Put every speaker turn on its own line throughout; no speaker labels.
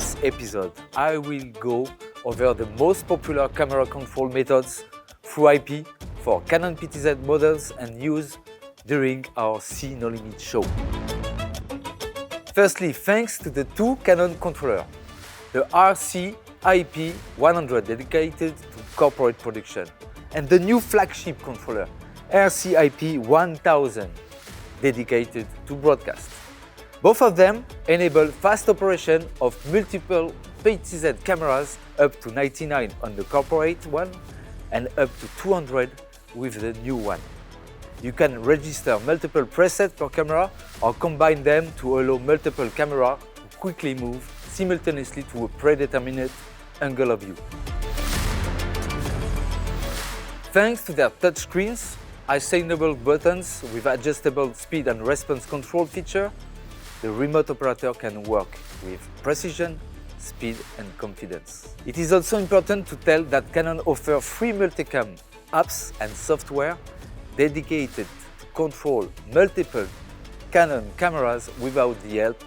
this episode, I will go over the most popular camera control methods through IP for Canon PTZ models and use during our See No Limit show. Firstly, thanks to the two Canon controllers, the RC IP 100 dedicated to corporate production and the new flagship controller RC IP 1000 dedicated to broadcast. Both of them enable fast operation of multiple PTZ cameras up to 99 on the corporate one and up to 200 with the new one. You can register multiple presets per camera or combine them to allow multiple cameras to quickly move simultaneously to a predetermined angle of view. Thanks to their touchscreens, assignable buttons with adjustable speed and response control feature, the remote operator can work with precision, speed and confidence. It is also important to tell that Canon offers free multicam apps and software dedicated to control multiple Canon cameras without the help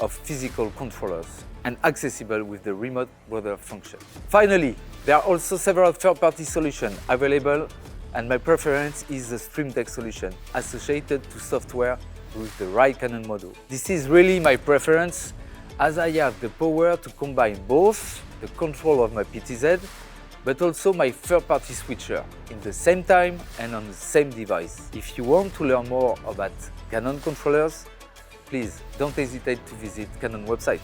of physical controllers and accessible with the remote brother function. Finally, there are also several third-party solutions available and my preference is the StreamTech solution associated to software with the right Canon model. This is really my preference as I have the power to combine both the control of my PTZ but also my third-party switcher in the same time and on the same device. If you want to learn more about Canon controllers, please don't hesitate to visit Canon website.